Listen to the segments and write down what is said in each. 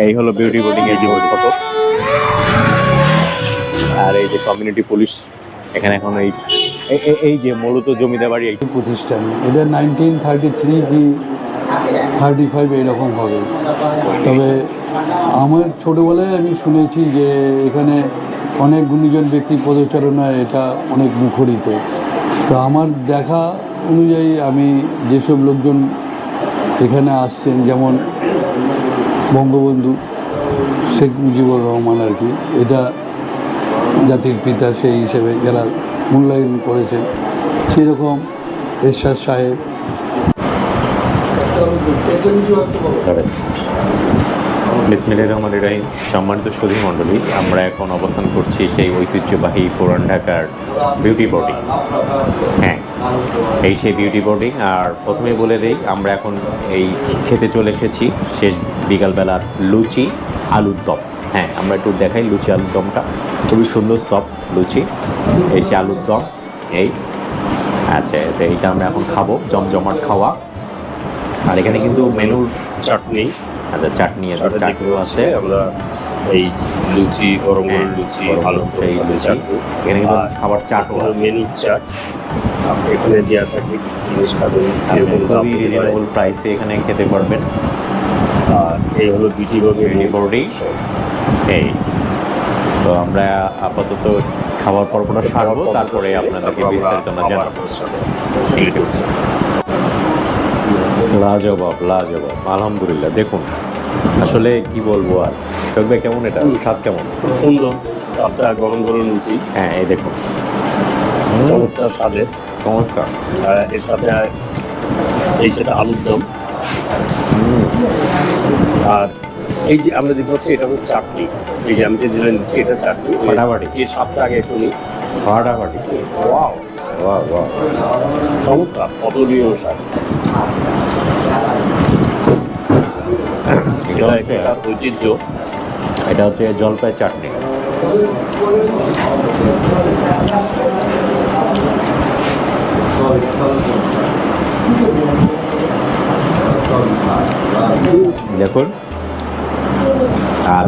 এই হলো beauty boarding এর জীবন ফটো আর এই যে কমিউনিটি পুলিশ এখানে এখন এই, এই- যে মূলত জমিদার বাড়ি এই প্রতিষ্ঠান। এটা নাইনটিন থার্টি থ্রি কি থার্টি ফাইভ এরকম হবে। তবে আমার ছোটোবেলায় আমি শুনেছি যে এখানে অনেক গুণীজন ব্যক্তির পদচারণায় এটা অনেক মুখরিত। তো আমার দেখা অনুযায়ী আমি যেসব লোকজন এখানে আসছেন, যেমন বঙ্গবন্ধু শেখ মুজিবুর রহমান আর কি, এটা জাতির পিতা সেই হিসেবে যারা মূল্যায়ন করেছেন। সেরকম এরশাদ সাহেব বিসমিল্লাহির রহমানির রহিম সম্মানিত সুধী মণ্ডলী, আমরা এখন অবস্থান করছি সেই ঐতিহ্যবাহী পুরান ঢাকার বিউটি বোর্ডিং হ্যাঁ এই সেই বিউটি বোর্ডিং আর প্রথমেই বলে দেই, আমরা এখন এই খেতে চলে এসেছি শেষ বিকালবেলার লুচি আলুর দম। হ্যাঁ আমরা একটু দেখাই লুচি আলুর দমটা। খুবই সুন্দর সফট লুচি। এই সে আলুর দম, এই। আচ্ছা এইটা আমরা এখন খাব, জমজমাট খাওয়া। আর এখানে কিন্তু মেনুর চাটনি। আচ্ছা চাটনি আছে চাটনি আছে। আমরা এই লুচি গরম গরম লুচি গরম ভালো গরম সেই লুচি। এখানে কিন্তু খাবার চাটও আছে। মেনু চাট। আর এখানে দেওয়া থাকে জিনিস খাবেন খুবই রিজনেবল প্রাইসে এখানে খেতে পারবেন। আর এই হলো বিটি বোর্ডিং এই। তো আমরা আপাতত খাবার পর্বটা সারবো তারপরে আপনাদেরকে বিস্তারিত আমরা জানাব। লাজবাব লাজবাব আলহামদুলিল্লাহ দেখুন। আসলে কি বলব আর? দেখবে কেমন এটা? স্বাদ কেমন? সুন্দর আপনার গরম গরম লুচি হ্যাঁ এই দেখুন। চমৎকার স্বাদের চমৎকার। এর সাথে এই সেটা আলুর দম। আর এই যে আমরা দেখতে পাচ্ছি এটা হচ্ছে চাটনি। এই যে আমি যে যেটা নিচ্ছি এটা চাটনি। ফাটাফাটি। এই স্বাদটা আগে একটু নিই। ফাটাফাটি। ওয়াও। বাহ বাহ চমৎকার। অতুলনীয় স্বাদ। এটা একটা ঐতিহ্য। এটা হচ্ছে জলপাই চাটনি। দেখুন আর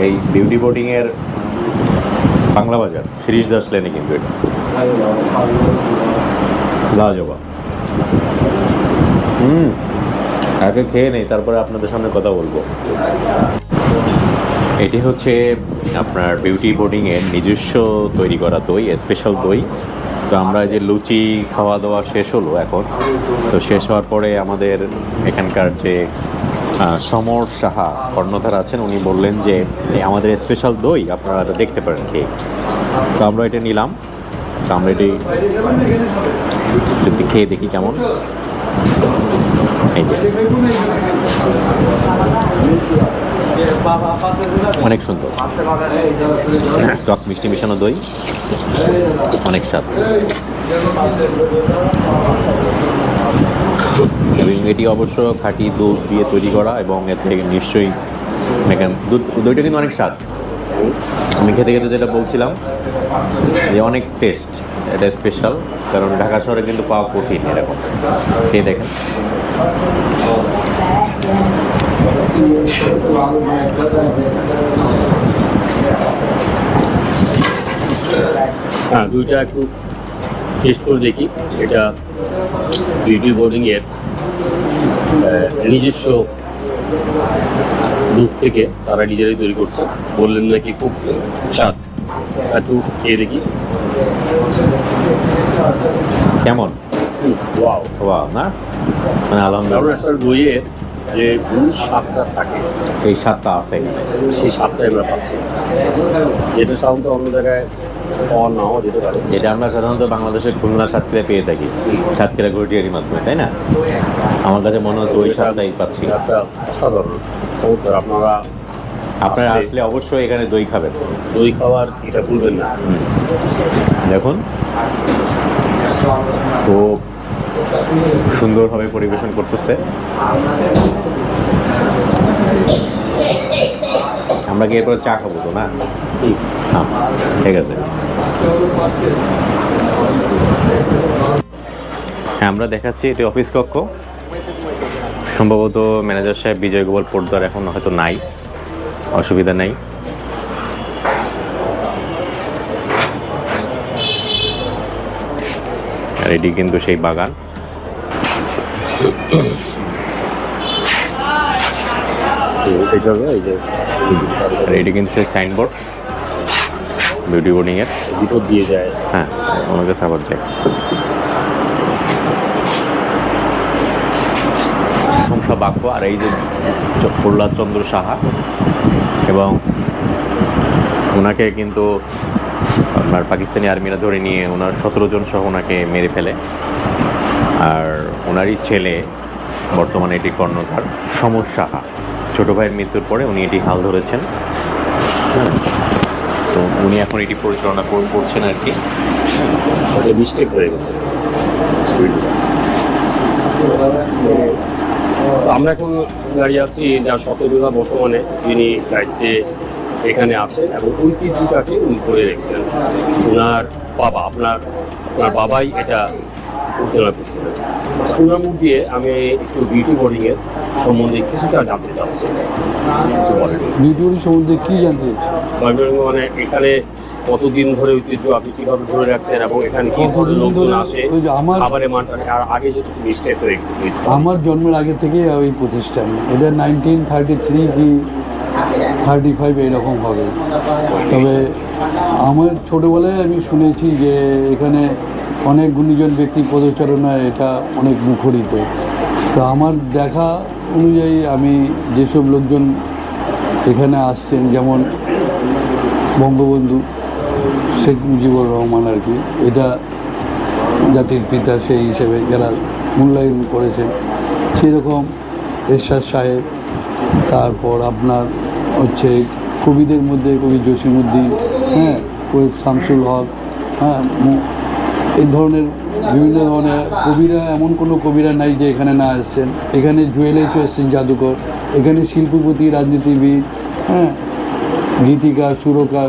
এই বিউটি বোর্ডিং এর বাংলা বাজার শিরিশ দাস লেনে কিন্তু এটা। লাজবাব। হুম। আগে খেয়ে নেই, তারপরে আপনাদের সামনে কথা বলব। এটি হচ্ছে আপনার বিউটি বোর্ডিং এর নিজস্ব তৈরি করা দই স্পেশাল দই। তো আমরা যে লুচি খাওয়া দাওয়া শেষ হলো এখন। তো শেষ হওয়ার পরে আমাদের এখানকার যে সমর সাহা কর্ণধার আছেন, উনি বললেন যে আমাদের স্পেশাল দই আপনারা এটা দেখতে পারেন খেয়ে। তো আমরা এটা নিলাম। তো আমরা এটি খেয়ে দেখি কেমন। এই অনেক সুন্দর। টক মিষ্টি মিশানো দই। অনেক স্বাদ। এবং এটি অবশ্য খাঁটি দুধ দিয়ে তৈরি করা এবং এর থেকে নিশ্চয়ই দুধ দইটা কিন্তু অনেক স্বাদ। আমি খেতে খেতে যেটা বলছিলাম অনেক টেস্ট এটা স্পেশাল কারণ ঢাকা শহরে কিন্তু পাওয়া কঠিন এরকম। খেয়ে দেখেন। হ্যাঁ দুইটা একটু টেস্ট করে দেখি। এটা বিউটি বোর্ডিং এর নিজস্ব দুধ থেকে তারা নিজেরাই তৈরি করছে। বললেন নাকি খুব স্বাদ। একটু খেয়ে দেখি কেমন ওয়াও ওয়া না মানে আলহামদুলিল্লাহ যে মূল স্বাদটা থাকে এই স্বাদটা আছে সেই স্বাদটাই আমরা পাচ্ছি যেটা সাধারণত অন্য জায়গায় পাওয়া নাও যেতে পারে যেটা আমরা সাধারণত বাংলাদেশের খুলনা সাতক্ষীরা পেয়ে থাকি সাতক্ষীরা ঘটিয়ারির মাধ্যমে তাই না আমার কাছে মনে হচ্ছে ওই স্বাদটাই পাচ্ছি অসাধারণ আপনারা আপনারা আসলে- অবশ্যই এখানে দই খাবেন। দই খাওয়ার এটা ভুলবেন না। দেখুন। খুব সুন্দরভাবে পরিবেশন করতেছে। আমরা কি এরপর চা খাব তো না? হ্যাঁ ঠিক আছে। হ্যাঁ আমরা দেখাচ্ছি এটি অফিস কক্ষ। সম্ভবত ম্যানেজার সাহেব বিজয় গোপাল পোর্দার এখন হয়তো নাই। অসুবিধা নেই। আর এটি কিন্তু সেই বাগান। আর এটি কিন্তু সেই সাইনবোর্ড বিউটি বোর্ডিংয়ের ভিতর দিয়ে যায়। হ্যাঁ ওনাকে কাছে আবার যাই বাক্য আর এই যে প্রহ্লাদ চন্দ্র সাহা। এবং ওনাকে কিন্তু আপনার পাকিস্তানি আর্মিরা ধরে নিয়ে ওনার সতেরো জন সহ ওনাকে মেরে ফেলে। আর ওনারই ছেলে বর্তমানে এটি কর্ণধার সমর সাহা। ছোটো ভাইয়ের মৃত্যুর পরে উনি এটি হাল ধরেছেন। হ্যাঁ? তো উনি এখন এটি পরিচালনা কর- করছেন আর কি। মিস্টেক হয়ে গেছে। আমরা এখন দাঁড়িয়ে আছি যার সতর্কতা বর্তমানে যিনি দায়িত্বে এখানে আছেন এবং ঐতিহ্যটাকে উনি করে রেখেছেন। ওনার বাবা আপনার ওনার বাবাই এটা পরিচালনা করছিলেন। ওনার মুখ দিয়ে আমি একটু বিউটি বোর্ডিংয়ের সম্বন্ধে কিছুটা জানতে চাচ্ছি। বিউটি সম্বন্ধে কী জানতে বারবার মানে এখানে কতদিন ধরে ঐতিহ্য আপনি কীভাবে ধরে রাখছেন এবং এখানে কি ধরনের লোকজন আসে? আমার- খাবারের মানটা আর আগে যদি মিস্টেক আমার জন্মের আগে থেকেই ওই প্রতিষ্ঠান। এটা নাইনটিন থার্টি থ্রি কি থার্টি ফাইভ এরকম হবে। তবে আমার ছোটোবেলায় আমি শুনেছি যে এখানে অনেক গুণীজন ব্যক্তি পদচারণায় এটা অনেক মুখরিত। তো আমার দেখা অনুযায়ী আমি যেসব লোকজন এখানে আসছেন যেমন বঙ্গবন্ধু শেখ মুজিবুর রহমান আর কি, এটা জাতির পিতা সেই হিসেবে যারা মূল্যায়ন করেছেন। সেরকম এরশাদ সাহেব, তারপর আপনার হচ্ছে কবিদের মধ্যে কবি জসিমুদ্দিন হ্যাঁ কবি শামসুল হক হ্যাঁ এই ধরনের বিভিন্ন ধরনের কবিরা, এমন কোনো কবিরা নাই যে এখানে না এসছেন এখানে জুয়েলাইতে এসছেন জাদুকর, এখানে শিল্পপতি, রাজনীতিবিদ হ্যাঁ গীতিকার, সুরকার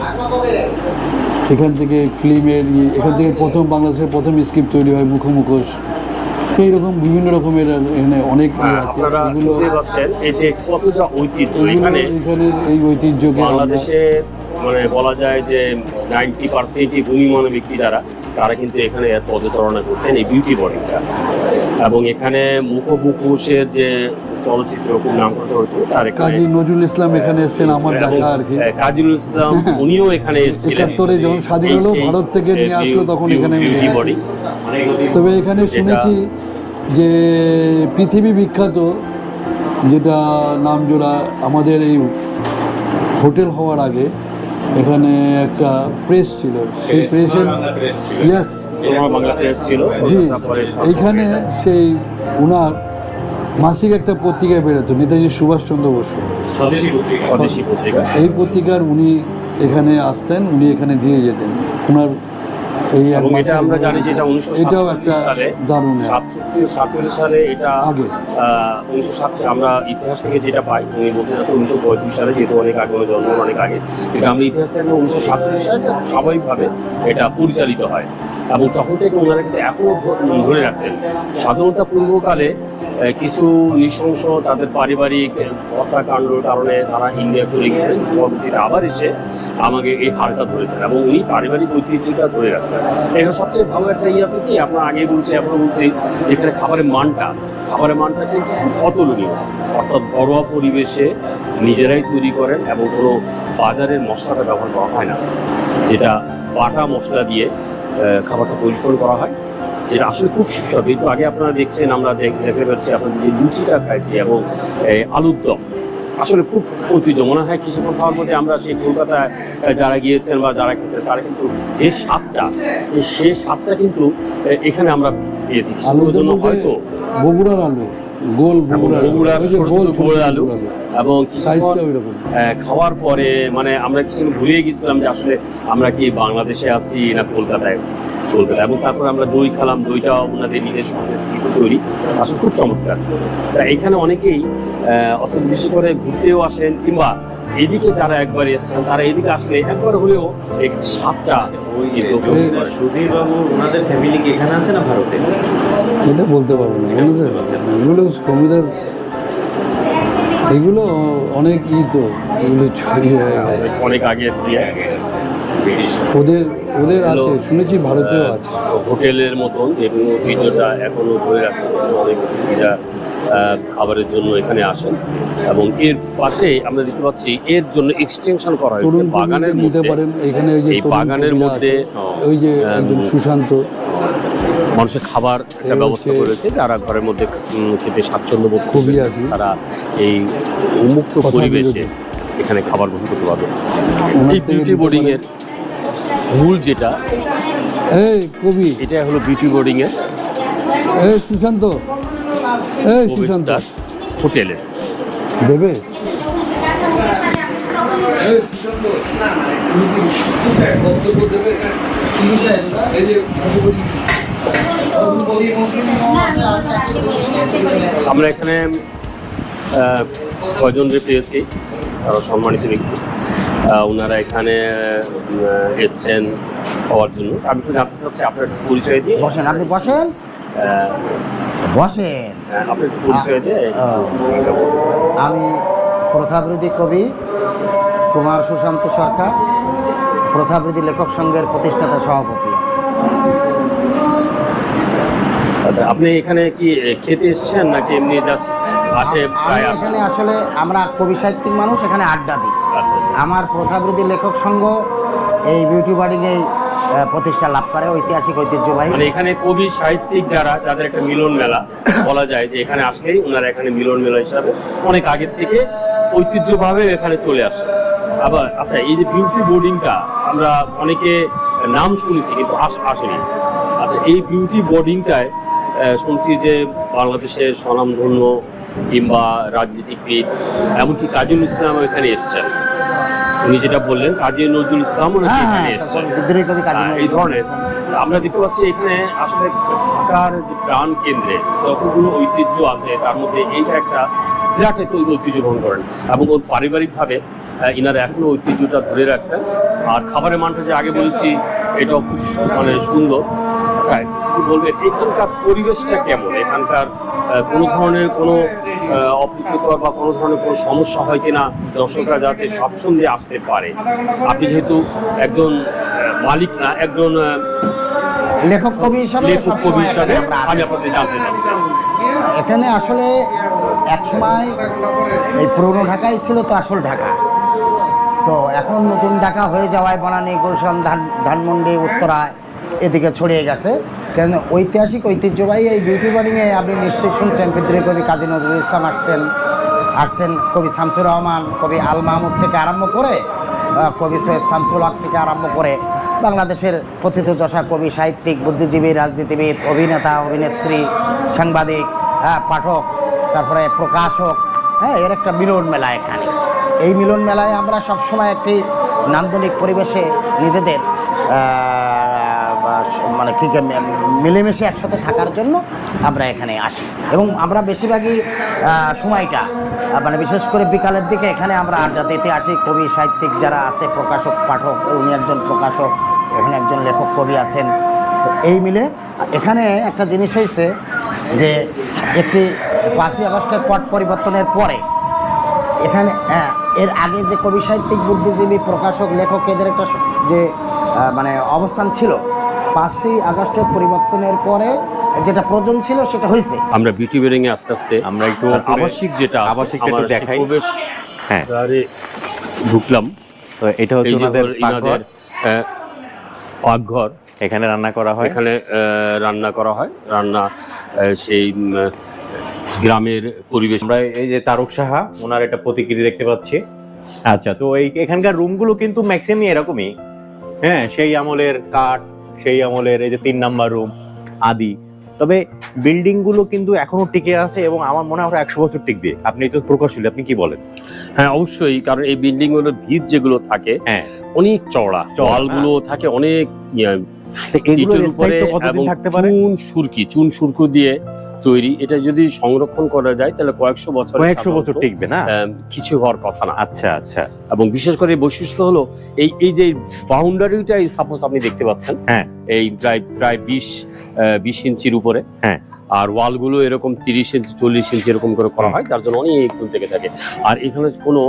এখান থেকে ফিল্মের এখান থেকে প্রথম বাংলাদেশের প্রথম স্ক্রিপ্ট তৈরি হয় মুখোমুখোশ। তো এইরকম বিভিন্ন রকমের এখানে অনেক হ্যাঁ, এগুলো এই যে কতটা ঐতিহ্য এখানে এই ঐতিহ্যকে বাংলাদেশে মানে বলা যায় যে নাইনটি পার্সেন্টই গুণীমান ব্যক্তি যারা তারা কিন্তু এখানে পদচারণা করছেন এই বিউটি বডিংটা এবং এখানে মুখোমুখোশের যে চলচ্চিত্র খুব নাম করা চলচ্চিত্র তার কাজী নজরুল ইসলাম এখানে এসছেন আমার দেখা আর কি। আহ, কাজী ইসলাম উনিও এখানে এসেছিলেন। একাত্তরে যখন স্বাধীন হলো, ভারত থেকে নিয়ে আসলো, তখন এখানে আমি তবে এখানে শুনেছি যে পৃথিবী বিখ্যাত যেটা নামজোড়া আমাদের এই হোটেল হওয়ার আগে এখানে একটা প্রেস ছিল। সেই প্রেসের ইয়েস ছিল। জি। এইখানে সেই উনার মাসিক একটা পত্রিকায় বেরোতো নেতাজি সুভাষচন্দ্র বসু। পত্রিকা। এই পত্রিকার উনি এখানে আসতেন উনি এখানে দিয়ে যেতেন। ওনার এই এটা আমরা জানি যে এটা উনিশশো এটাও একটা দারুণ সাতচল্লিশ সালে এটা আগে। উনিশশো সাত আমরা ইতিহাস থেকে যেটা পাই উনি বলতে চাচ্ছেন উনিশশো পঁয়ত্রিশ সালে যেহেতু অনেক আগে ওনার জন্ম অনেক আগে। কিন্তু আমরা ইতিহাস থেকে উনিশশো সাতচল্লিশ সালে স্বাভাবিকভাবে এটা পরিচালিত হয়। এবং তখন থেকে ওনারা কিন্তু এখনও ধরে রাখছেন স্বাধীনতা পূর্বকালে কিছু নৃশংস তাদের পারিবারিক হত্যাকাণ্ডের কারণে তারা ইন্ডিয়া চলে গেছেন পরবর্তীতে আবার এসে আমাকে এই হারটা ধরেছেন এবং উনি পারিবারিক ঐতিহ্যটা ধরে রাখছেন। এখানে সবচেয়ে ভালো একটা ইয়ে আছে কি, আপনার আগে বলছি আপনার বলছি, যেখানে খাবারের মানটা খাবারের মানটা কিন্তু অতুলনীয়। অর্থাৎ ঘরোয়া পরিবেশে নিজেরাই তৈরি করেন এবং কোনো বাজারের মশলাটা ব্যবহার করা হয় না। যেটা বাটা মশলা দিয়ে খাবারটা পরিবেশন করা হয়। যেটা আসলে খুব সুস্বাদু। একটু আগে আপনারা দেখছেন আমরা দেখ- দেখতে পাচ্ছি আপনাদের যে লুচিটা খাইছি এবং আলুর দম। আসলে খুব ঐতিহ্য মনে হয় কিছুক্ষণ খাওয়ার মধ্যে আমরা সেই কলকাতায় যারা গিয়েছেন বা যারা খেয়েছেন তারা কিন্তু যে স্বাদটা সে স্বাদটা কিন্তু এখানে আমরা পেয়েছি। হয়তো বগুড়ার আলু। গোল আলু। গোল এবং খাওয়ার পরে মানে আমরা কিছু ভুলে গেছিলাম যে আসলে আমরা কি বাংলাদেশে আছি না কলকাতায় কলকাতা এবং তারপর আমরা দই খেলাম দইটা ওনাদের নিজের সঙ্গে তৈরি। আসলে খুব চমৎকার। তা এখানে অনেকেই অত বেশি করে ঘুরতেও আসেন কিংবা এদিকে যারা একবার এসেছেন তারা এদিকে আসলে একবার হলেও এই স্বাদটা ওনাদের ফ্যামিলি কি এখানে আছে না ভারতে? এটা বলতে পারব না। বলতে এগুলো এগুলো অনেক ই তো এগুলো ছড়িয়ে অনেক আগে দিয়ে ওদের ওদের আছে শুনেছি ভারতেও আছে। হোটেলের মতন ঐতিহ্যটা এখনও ধরে রাখছে। অনেক খাবারের জন্য এখানে আসেন। এবং এর পাশে আমরা দেখতে পাচ্ছি এর জন্য এক্সটেনশন করা হয়েছে বাগানের নিতে মধ্যে। পারেন এখানে ওই যে এই বাগানের মধ্যে ওই যে সুশান্ত। মানুষের খাবার একটা ব্যবস্থা করেছে যারা ঘরের মধ্যে খেতে স্বাচ্ছন্দ্য বোধ খুবই আছে। তারা এই উন্মুক্ত পরিবেশে এখানে খাবার গ্রহণ করতে পারবে। এই বিউটি বোর্ডিং এর মূল যেটা এই কবি। এটা হলো বিউটি বোর্ডিং এর। এই সুশান্ত। সুশান্ত। হোটেলের দেবে? আমরা এখানে আহ, কয়জনকে পেয়েছি? সম্মানিত ব্যক্তি। ওনারা এখানে এসছেন খাওয়ার জন্য। আমি একটু জানতে চাচ্ছি আপনার একটু পরিচয় দিয়ে। বসেন আপনি বসেন। বসেন আমি প্রথাবৃদ্ধি কবি কুমার সুশান্ত সরকার প্রথাবৃদ্ধি লেখক সংঘের প্রতিষ্ঠাতা সভাপতি। আচ্ছা আপনি এখানে কি খেতে এসেছেন নাকি এমনি জাস্ট আসে আমি এখানে আসলে আমরা কবি সাহিত্যিক মানুষ এখানে আড্ডা দিই। আচ্ছা আচ্ছা। আমার প্রথাবৃদ্ধি লেখক সংঘ এই বিউটি বার্ডিংয়ে প্রতিষ্ঠা লাভ করে ঐতিহাসিক ঐতিহ্যবাহী। মানে এখানে কবি, সাহিত্যিক যারা যাদের একটা মিলন মেলা বলা যায় যে এখানে আসলেই ওনারা এখানে মিলন মেলা হিসাবে অনেক আগের থেকে ঐতিহ্যভাবে এখানে চলে আসে। আবার আচ্ছা এই যে বিউটি বোর্ডিংটা আমরা অনেকে নাম শুনেছি কিন্তু আস- আসেনি। আচ্ছা এই বিউটি বোর্ডিংটায় শুনছি যে বাংলাদেশের স্বনামধন্য কিংবা রাজনীতিবিদ এমনকি কাজী ইসলাম এখানে এসছেন। উনি যেটা বললেন কাজী নজরুল হ্যাঁ হ্যাঁ হ্যাঁ, এই ধরনের। আমরা দেখতে পাচ্ছি এখানে আসলে ঢাকার যে প্রাণ কেন্দ্রে যতগুলো ঐতিহ্য আছে তার মধ্যে এইটা একটা বিরাট একটা ঐতিহ্য বহন করেন এবং ওর পারিবারিকভাবে ইনারা এখনও ঐতিহ্যটা ধরে রাখছেন। আর খাবারের মানটা যে আগে বলেছি এটাও খুব মানে সুন্দর। আচ্ছা কি বলবেন এখানকার পরিবেশটা কেমন? এখানকার কোনো ধরনের কোনো অপ্রীতিকর বা কোনো ধরনের কোনো সমস্যা হয় কিনা? দর্শকরা যাতে স্বচ্ছন্দে আসতে পারে। আপনি যেহেতু একজন মালিক না একজন লেখক কবি হিসাবে লেখক কবি হিসাবে আমি আপনাদের জানতে চাচ্ছি এখানে আসলে এক সময় এই পুরনো ঢাকাই ছিল তো আসল ঢাকা। তো এখন নতুন ঢাকা হয়ে যাওয়ায় বনানী গুলশান ধান ধানমন্ডি উত্তরায় এদিকে ছড়িয়ে গেছে। কেন ঐতিহাসিক ঐতিহ্যবাহী এই বিউটি বার্ডিংয়ে আপনি নিশ্চয়ই শুনছেন বিদ্রোহী কবি কাজী নজরুল ইসলাম আসছেন আসছেন কবি শামসুর রহমান, কবি আল মাহমুদ থেকে আরম্ভ করে কবি সৈয়দ শামসুল হক থেকে আরম্ভ করে বাংলাদেশের প্রথিতযশা কবি, সাহিত্যিক, বুদ্ধিজীবী, রাজনীতিবিদ, অভিনেতা, অভিনেত্রী, সাংবাদিক হ্যাঁ পাঠক, তারপরে প্রকাশক হ্যাঁ এর একটা মিলন মেলা এখানে। এই মিলন মেলায় আমরা সবসময় একটি নান্দনিক পরিবেশে নিজেদের মানে কি মিলেমিশে একসাথে থাকার জন্য আমরা এখানে আসি। এবং আমরা বেশিরভাগই সময়টা মানে বিশেষ করে বিকালের দিকে এখানে আমরা আড্ডা দিতে আসি। কবি সাহিত্যিক যারা আছে প্রকাশক পাঠক উনি একজন প্রকাশক এখানে একজন লেখক কবি আছেন। এই মিলে এখানে একটা জিনিস হয়েছে যে একটি পাঁচই আগস্টের পট পরিবর্তনের পরে এখানে হ্যাঁ, এর আগে যে কবি সাহিত্যিক বুদ্ধিজীবী প্রকাশক লেখক এদের একটা যে মানে অবস্থান ছিল পাঁচই আগস্টের পরিবর্তনের পরে যেটা প্রয়োজন ছিল সেটা হয়েছে। আমরা বিউটি বেরিং এ আস্তে আস্তে আমরা একটু আবাসিক যেটা আছে, আবাসিকটা একটু দেখাই। প্রবেশ হ্যাঁ। ঢুকলাম। তো এটা হচ্ছে হলো পাকঘর। পাকঘর। এখানে রান্না করা হয়? এখানে রান্না করা হয়। রান্না সেই গ্রামের পরিবেশ। আমরা এই যে তারক সাহা ওনার একটা প্রতিকৃতি দেখতে পাচ্ছি। আচ্ছা তো এই এখানকার রুমগুলো কিন্তু ম্যাক্সিমাম এরকমই। হ্যাঁ সেই আমলের কাঠ সেই আমলের এই যে তিন নাম্বার রুম আদি। তবে বিল্ডিংগুলো কিন্তু এখনও টিকে আছে এবং আমার মনে হয় একশো বছর টিকবে। আপনি তো প্রকৌশলী আপনি কি বলেন? হ্যাঁ অবশ্যই কারণ এই বিল্ডিংগুলোর ভিত যেগুলো থাকে হ্যাঁ। অনেক চওড়া। চলগুলো থাকে অনেক ইয়ে, এগুলোর উপরে কতদিন থাকতে পারে? চুন সুরকি চুন সুরকু দিয়ে তৈরি। এটা যদি সংরক্ষণ করা যায় তাহলে কয়েকশো বছর কয়েকশো বছর টিকবে না? কিছু হওয়ার কথা না। আচ্ছা আচ্ছা। এবং বিশেষ করে বৈশিষ্ট্য হলো এই এই যে বাউন্ডারিটাই সাপোজ আপনি দেখতে পাচ্ছেন হ্যাঁ। এই প্রায় প্রায় বিশ বিশ ইঞ্চির উপরে। হ্যাঁ। আর ওয়ালগুলো এরকম তিরিশ ইঞ্চি চল্লিশ ইঞ্চি এরকম করে করা হয় যার জন্য অনেক দূর থেকে থাকে। আর এখানে কোনো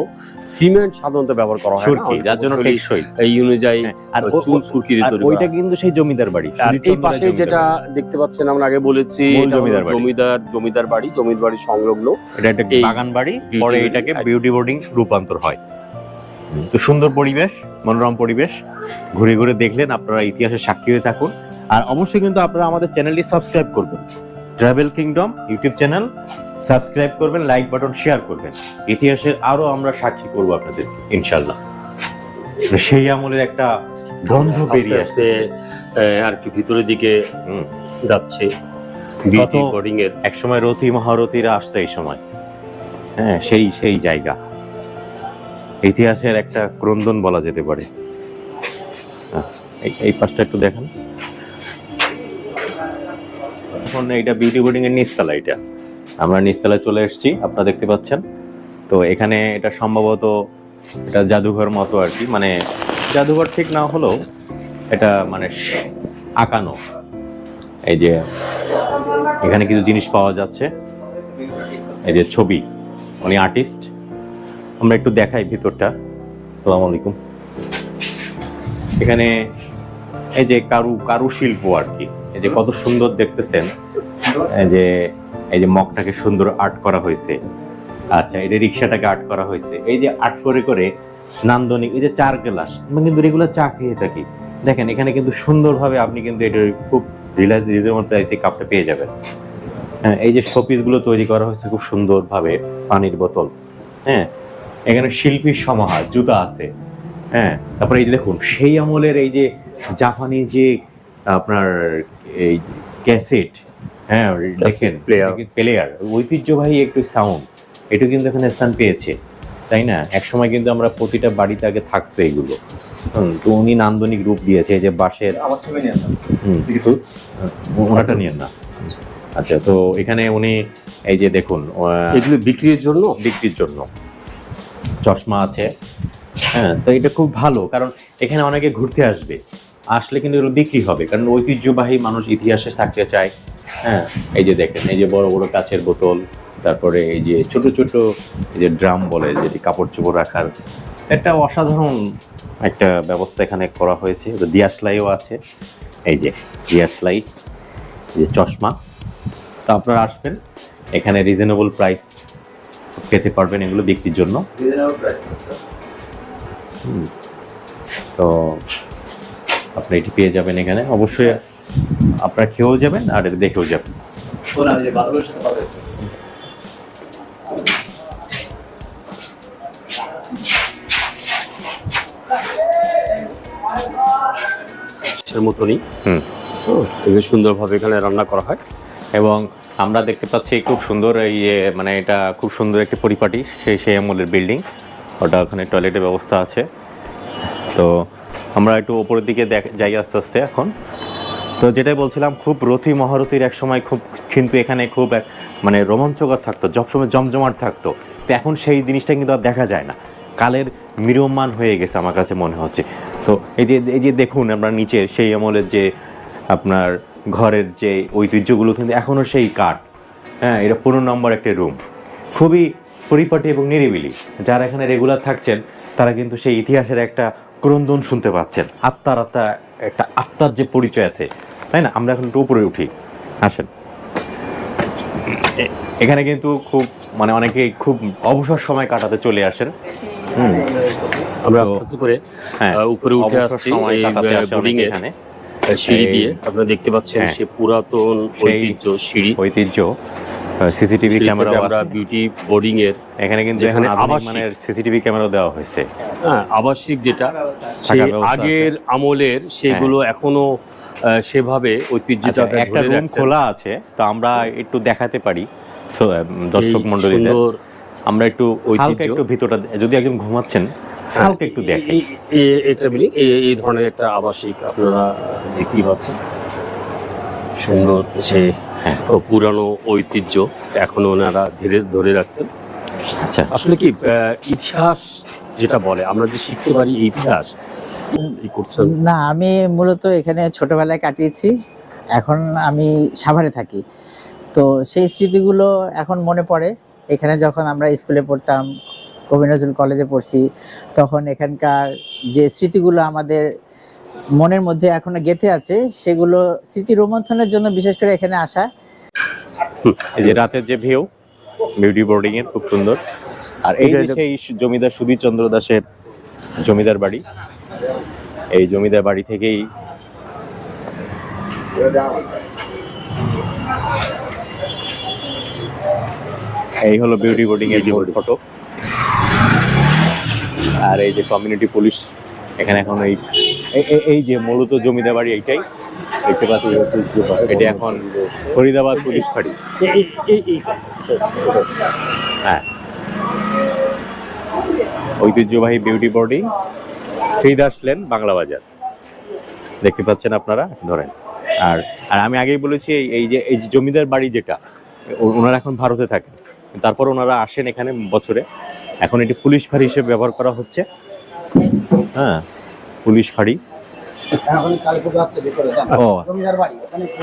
সিমেন্ট সাধারণত ব্যবহার করা হয় না। যার জন্য টেকসই। এই অনুযায়ী হ্যাঁ, আর চুন সুরকি ওইটা কিন্তু সেই জমিদার বাড়ি এই পাশে যেটা দেখতে পাচ্ছেন আমরা আগে বলেছি জমিদার বাড়ি। জমিদার জমিদার বাড়ি জমিদার বাড়ি সংলগ্ন। এটা একটা বাগান বাড়ি পরে এটাকে বিউটি বোর্ডিং রূপান্তর হয়। তো সুন্দর পরিবেশ মনোরম পরিবেশ ঘুরে ঘুরে দেখলেন আপনারা ইতিহাসের সাক্ষী হয়ে থাকুন। আর অবশ্যই কিন্তু আপনারা আমাদের চ্যানেলটি সাবস্ক্রাইব করবেন। Travel kingdom YouTube channel subscribe করবেন লাইক বাটন শেয়ার করবেন। ইতিহাসের আরও আমরা সাক্ষী করব আপনাদের ইনশাল্লাহ সেই আমলের একটা গন্ধ বেরিয়ে আসছে আর কি ভিতরের দিকে। যাচ্ছে। বিউটি বোর্ডিং এর এক সময় রথী মহারথীরা আসতো এই সময়। হ্যাঁ সেই সেই জায়গা। ইতিহাসের একটা ক্রন্দন বলা যেতে পারে। এই- পাশটা একটু দেখেন। এখন এইটা বিউটি বোর্ডিং এর নিচতলা এটা। আমরা নিচতলায় চলে এসেছি আপনারা দেখতে পাচ্ছেন। তো এখানে এটা সম্ভবত এটা জাদুঘর মতো আর কি। মানে জাদুঘর ঠিক না হলেও এটা মানে আঁকানো। এই যে এখানে কিছু জিনিস পাওয়া যাচ্ছে। এই যে ছবি, উনি আর্টিস্ট আমরা একটু দেখাই ভিতরটা। আসসালামু আলাইকুম। এখানে এই যে কারু, কারুশিল্প আর কি। এই যে কত সুন্দর দেখতেছেন। এই যে এই যে মগটাকে সুন্দর আর্ট করা হয়েছে। আচ্ছা এই যে রিক্সাটাকে আর্ট করা হয়েছে। এই যে আর্ট করে করে নান্দনিক, এই যে চার গ্লাস। আমরা কিন্তু রেগুলার চা খেয়ে থাকি। দেখেন, এখানে কিন্তু সুন্দরভাবে আপনি কিন্তু এটা খুব রিলায়েন্স রিজনেবল প্রাইসে কাপটা পেয়ে যাবেন। হ্যাঁ এই যে শোপিসগুলো তৈরি করা হয়েছে খুব সুন্দরভাবে পানির বোতল। হ্যাঁ এখানে শিল্পীর সমাহার জুতা আছে। হ্যাঁ তারপরে এই যে দেখুন সেই আমলের এই যে জাপানি যে আপনার এই ক্যাসেট হ্যাঁ দেখেন প্লেয়ার ঐতিহ্যবাহী একটু সাউন্ড এটা কিন্তু এখানে স্থান পেয়েছে তাই না? একসময় কিন্তু আমরা প্রতিটা বাড়িতে আগে থাকতো এগুলো। তো উনি নান্দনিক রূপ দিয়েছে এই যে বাঁশের। আহ, ওনাটা নিয়েন না। আচ্ছা তো এখানে উনি এই যে দেখুন এগুলো বিক্রির জন্য? বিক্রির জন্য। চশমা আছে। হ্যাঁ তো এটা খুব ভালো কারণ এখানে অনেকে ঘুরতে আসবে। আসলে কিন্তু এগুলো বিক্রি হবে কারণ ঐতিহ্যবাহী মানুষ ইতিহাসে থাকতে চায়। হ্যাঁ এই যে দেখেন এই যে বড় বড় কাচের বোতল তারপরে এই যে ছোট ছোট এই যে ড্রাম বলে যেটি কাপড় চোপড় রাখার একটা অসাধারণ একটা ব্যবস্থা এখানে করা হয়েছে। তো দিয়াশলাইও আছে। এই যে দিয়াশলাই যে চশমা। তো আপনারা আসবেন এখানে রিজনেবল প্রাইস পেতে পারবেন এগুলো বিক্রির জন্য। তো আপনি এটি পেয়ে যাবেন এখানে। অবশ্যই আপনারা খেয়েও যাবেন আর দেখেও যাবেন। মতনই। এগুলো সুন্দরভাবে এখানে রান্না করা হয়। এবং আমরা দেখতে পাচ্ছি খুব সুন্দর এই মানে এটা খুব সুন্দর একটি পরিপাটি সেই সেই আমলের বিল্ডিং ওটা ওখানে টয়লেটের ব্যবস্থা আছে। তো আমরা একটু ওপরের দিকে দেখ যাই আস্তে আস্তে এখন। তো যেটাই বলছিলাম খুব রথী মহারথীর এক সময় খুব কিন্তু এখানে খুব এক মানে রোমাঞ্চকর থাকতো সবসময় জমজমাট থাকতো। তো এখন সেই জিনিসটা কিন্তু আর দেখা যায় না। কালের মিরমান হয়ে গেছে আমার কাছে মনে হচ্ছে। তো এই যে এই যে দেখুন আমরা নিচে সেই আমলের যে আপনার ঘরের যে ঐতিহ্যগুলো কিন্তু এখনও সেই কাঠ। হ্যাঁ এটা পনেরো নম্বর একটা রুম খুবই পরিপাটি এবং নিরিবিলি। যারা এখানে রেগুলার থাকছেন, তারা কিন্তু সেই ইতিহাসের একটা ক্রন্দন শুনতে পাচ্ছেন। আত্মার আত্মা, একটা আত্মার যে পরিচয় আছে, তাই না? আমরা এখন একটু উপরে উঠি। আসেন। এখানে কিন্তু খুব মানে অনেকে খুব অবসর সময় কাটাতে চলে আসেন। আমরা আস্তে করে হ্যাঁ উপরে উঠে আসছি বোর্ডিং এখানে। সিঁড়ি দিয়ে আপনারা দেখতে পাচ্ছেন হ্যাঁ। সে পুরাতন ঐতিহ্য সিঁড়ি। ঐতিহ্য সিসিটিভি ক্যামেরাও আমরা বিউটি বোর্ডিং এর এখানে কিন্তু এখন মানের সিসিটিভি ক্যামেরাও দেওয়া হয়েছে। হ্যাঁ আবাসিক যেটা সেই আগের আমলের সেগুলো এখনও সেভাবে ঐতিহ্যটা আচ্ছা, একটা রুম খোলা আছে তো আমরা একটু দেখাতে পারি দর্শক মন্ডলীদের আমরা একটু হালকা ঐতিহ্য। একটু ভিতরটা যদি একজন ঘুমাচ্ছেন হালকা একটু দেখেন। এটা মিলি এই- ধরনের একটা আবাসিক আপনারা দেখতেই পাচ্ছেন। সুন্দর সে হ্যাঁ। ও পুরানো ঐতিহ্য এখনও ওনারা ধীরে ধরে রাখছেন। আচ্ছা। আসলে কি ইতিহাস যেটা বলে আমরা যে শিখতে পারি ইতিহাস করছেন না আমি মূলত এখানে ছোটবেলায় কাটিয়েছি এখন আমি সাভারে থাকি। তো সেই স্মৃতিগুলো এখন মনে পড়ে। এখানে যখন আমরা স্কুলে পড়তাম কবি নজরুল কলেজে পড়ছি তখন এখানকার যে স্মৃতিগুলো আমাদের মনের মধ্যে এখনও গেঁথে আছে সেগুলো স্মৃতি রোমন্থনের জন্য বিশেষ করে এখানে আসা। এই যে রাতের যে ভিউ বিউটি বোর্ডিং এর খুব সুন্দর। আর এই যে সেই জমিদার সুধীর চন্দ্র দাসের জমিদার বাড়ি এই জমিদার বাড়ি থেকেই এই হলো বিউটি বোর্ডিং এর মূল ফটো আর এই যে কমিউনিটি পুলিশ এখানে এখন এই এই- যে মূলত জমিদার বাড়ি এইটাই। দেখতে পাচ্ছি এটা এখন ফরিদাবাদ পুলিশ ফাঁড়ি। এই- এই- এই- হ্যাঁ। ঐতিহ্যবাহী beauty boarding Sridas lane Bangla Bazar. দেখতে পাচ্ছেন আপনারা ধরেন। আর আর আমি আগেই বলেছি এই- এই যে এই যে জমিদার বাড়ি যেটা ওনারা এখন ভারতে থাকেন। তারপর ওনারা আসেন এখানে বছরে। এখন এটি পুলিশ ফাঁড়ি হিসেবে ব্যবহার করা হচ্ছে। হ্যাঁ পুলিশ ফাঁড়ি। ও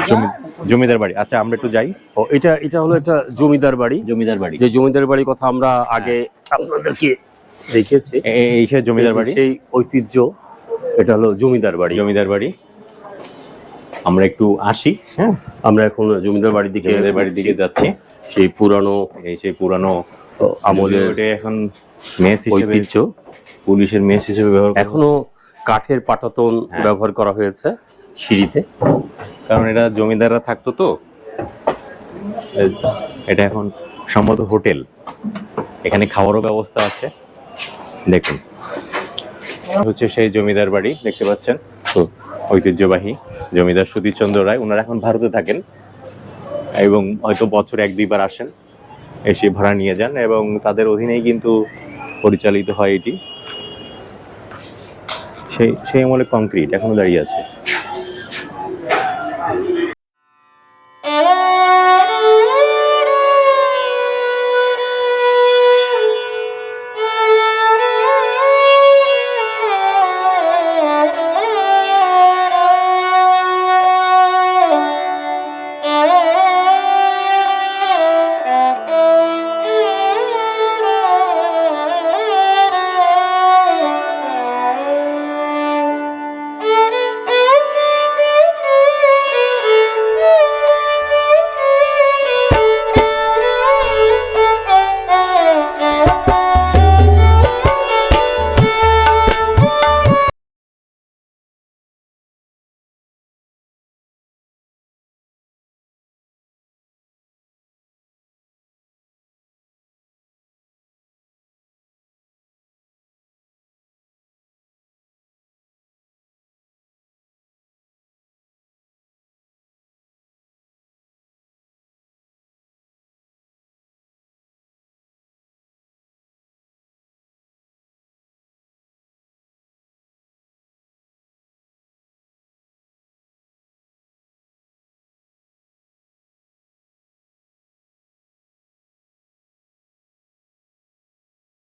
জমি- জমিদার বাড়ি। আচ্ছা আমরা একটু যাই। ও এটা এটা হলো একটা জমিদার বাড়ি। জমিদার বাড়ি। যে জমিদার বাড়ির কথা আমরা আগে আপনাদেরকে দেখিয়েছি। এ- এই সে জমিদার বাড়ি? সেই ঐতিহ্য এটা হলো জমিদার বাড়ি। জমিদার বাড়ি। আমরা একটু আসি হ্যাঁ। আমরা এখন জমিদার বাড়ির দিকে জমিদার বাড়ির দিকে যাচ্ছি। সেই পুরানো এই সেই পুরানো আমলের এখন মেস হিসেবে ঐতিহ্য। পুলিশের মেস হিসেবে ব্যবহার এখনও কাঠের পাটাতন হ্যাঁ। ব্যবহার করা হয়েছে সিঁড়িতে। কারণ এটা জমিদাররা থাকতো তো। এটা এখন সম্ভবত হোটেল। এখানে খাওয়ারও ব্যবস্থা আছে। দেখুন। হচ্ছে সেই জমিদার বাড়ি দেখতে পাচ্ছেন। ঐতিহ্যবাহী জমিদার সুধীরচন্দ্র রায়। ওনারা এখন ভারতে থাকেন। এবং হয়তো বছর এক দুইবার আসেন, এসে ভাড়া নিয়ে যান এবং তাদের অধীনেই কিন্তু পরিচালিত হয় এটি। সেই সেই আমলে কংক্রিট এখনও দাঁড়িয়ে আছে।